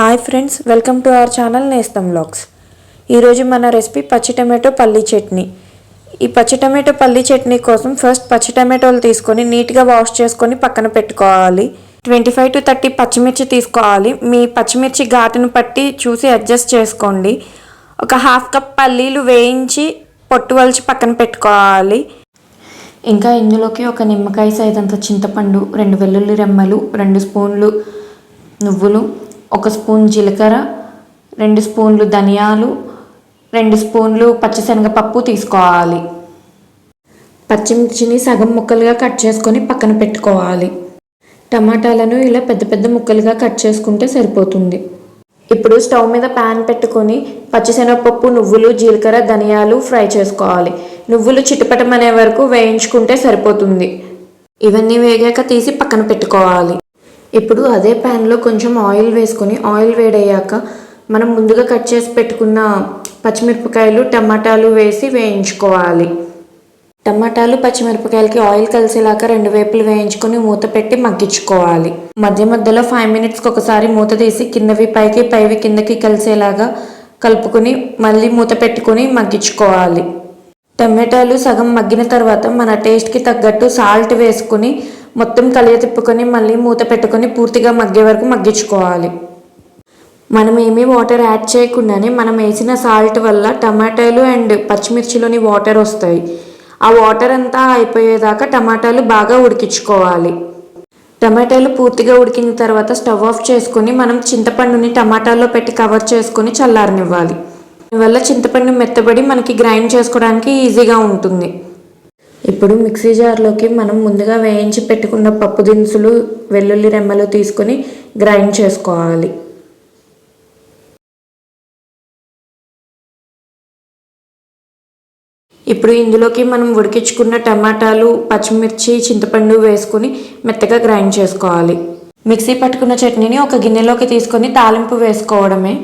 Hi friends welcome to our channel Nestham blogs ఈరోజు మన recipe పచ్చి టమాటో పల్లీ చట్నీ. ఈ పచ్చి టమాటో పల్లీ చట్నీ కోసం ఫస్ట్ పచ్చి టమాటోలు తీసుకొని నీట్గా వాష్ చేసుకొని పక్కన పెట్టుకోవాలి. ట్వంటీ ఫైవ్ టు థర్టీ పచ్చిమిర్చి తీసుకోవాలి. మీ పచ్చిమిర్చి ఘాటును పట్టి చూసి అడ్జస్ట్ చేసుకోండి. ఒక హాఫ్ కప్ పల్లీలు వేయించి పొట్టు వలిచి పక్కన పెట్టుకోవాలి. ఇంకా ఇందులోకి ఒక నిమ్మకాయ సైజంత చింతపండు రెండు వెల్లుల్లి రెమ్మలు రెండు స్పూన్లు నువ్వులు ఒక స్పూన్ జీలకర్ర రెండు స్పూన్లు ధనియాలు రెండు స్పూన్లు పచ్చిశనగపప్పు తీసుకోవాలి. పచ్చిమిర్చిని సగం ముక్కలుగా కట్ చేసుకొని పక్కన పెట్టుకోవాలి. టమాటాలను ఇలా పెద్ద పెద్ద ముక్కలుగా కట్ చేసుకుంటే సరిపోతుంది. ఇప్పుడు స్టవ్ మీద ప్యాన్ పెట్టుకొని పచ్చిశనగపప్పు నువ్వులు జీలకర్ర ధనియాలు ఫ్రై చేసుకోవాలి. నువ్వులు చిటపటమనే వరకు వేయించుకుంటే సరిపోతుంది. ఇవన్నీ వేగాక తీసి పక్కన పెట్టుకోవాలి. ఇప్పుడు అదే ప్యాన్లో కొంచెం ఆయిల్ వేసుకొని ఆయిల్ వేడయ్యాక మనం ముందుగా కట్ చేసి పెట్టుకున్న పచ్చిమిరపకాయలు టమాటాలు వేసి వేయించుకోవాలి. టమాటాలు పచ్చిమిరపకాయలకి ఆయిల్ కలిసేలాగా రెండు వైపులు వేయించుకొని మూత పెట్టి మగ్గించుకోవాలి. మధ్య మధ్యలో ఫైవ్ మినిట్స్కి ఒకసారి మూత తీసి కిందవి పైకి పైవి కిందకి కలిసేలాగా కలుపుకొని మళ్ళీ మూత పెట్టుకొని మగ్గించుకోవాలి. టమాటాలు సగం మగ్గిన తర్వాత మన టేస్ట్కి తగ్గట్టు సాల్ట్ వేసుకుని మొత్తం కలియ తిప్పుకొని మళ్ళీ మూత పెట్టుకొని పూర్తిగా మగ్గే వరకు మగ్గించుకోవాలి. మనం ఏమీ వాటర్ యాడ్ చేయకుండానే మనం వేసిన సాల్ట్ వల్ల టమాటాలు అండ్ పచ్చిమిర్చిలోని వాటర్ వస్తాయి. ఆ వాటర్ అంతా అయిపోయేదాకా టమాటాలు బాగా ఉడికించుకోవాలి. టమాటాలు పూర్తిగా ఉడికిన తర్వాత స్టవ్ ఆఫ్ చేసుకొని మనం చింతపండుని టమాటాల్లో పెట్టి కవర్ చేసుకొని చల్లారనివ్వాలి. దానివల్ల చింతపండు మెత్తబడి మనకి గ్రైండ్ చేసుకోవడానికి ఈజీగా ఉంటుంది. ఇప్పుడు మిక్సీ జార్లోకి మనం ముందుగా వేయించి పెట్టుకున్న పప్పు దినుసులు వెల్లుల్లి రెమ్మలు తీసుకొని గ్రైండ్ చేసుకోవాలి. ఇప్పుడు ఇందులోకి మనం ఉడికించుకున్న టమాటాలు పచ్చిమిర్చి చింతపండు వేసుకొని మెత్తగా గ్రైండ్ చేసుకోవాలి. మిక్సీ పట్టుకున్న చట్నీని ఒక గిన్నెలోకి తీసుకొని తాలింపు వేసుకోవడమే.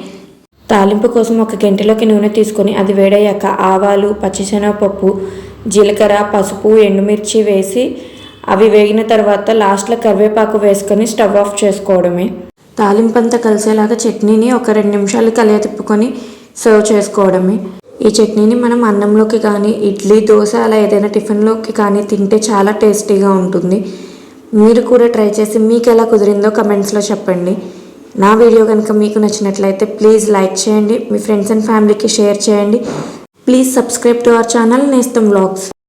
తాలింపు కోసం ఒక గంటలోకి నూనె తీసుకొని అది వేడయ్యాక ఆవాలు పచ్చిశనగపప్పు జీలకర్ర పసుపు ఎండుమిర్చి వేసి అవి వేగిన తర్వాత లాస్ట్లో కరివేపాకు వేసుకొని స్టవ్ ఆఫ్ చేసుకోవడమే. తాలింపంతా కలిసేలాగా చట్నీని ఒక రెండు నిమిషాలు కలియ తిప్పుకొని సర్వ్ చేసుకోవడమే. ఈ చట్నీని మనం అన్నంలోకి కానీ ఇడ్లీ దోశ అలా ఏదైనా టిఫిన్లోకి కానీ తింటే చాలా టేస్టీగా ఉంటుంది. మీరు కూడా ట్రై చేసి మీకు ఎలా కుదిరిందో కమెంట్స్లో చెప్పండి. నా వీడియో కనుక మీకు నచ్చినట్లయితే ప్లీజ్ లైక్ చేయండి. మీ ఫ్రెండ్స్ అండ్ ఫ్యామిలీకి షేర్ చేయండి. Please subscribe to our channel Nestham vlogs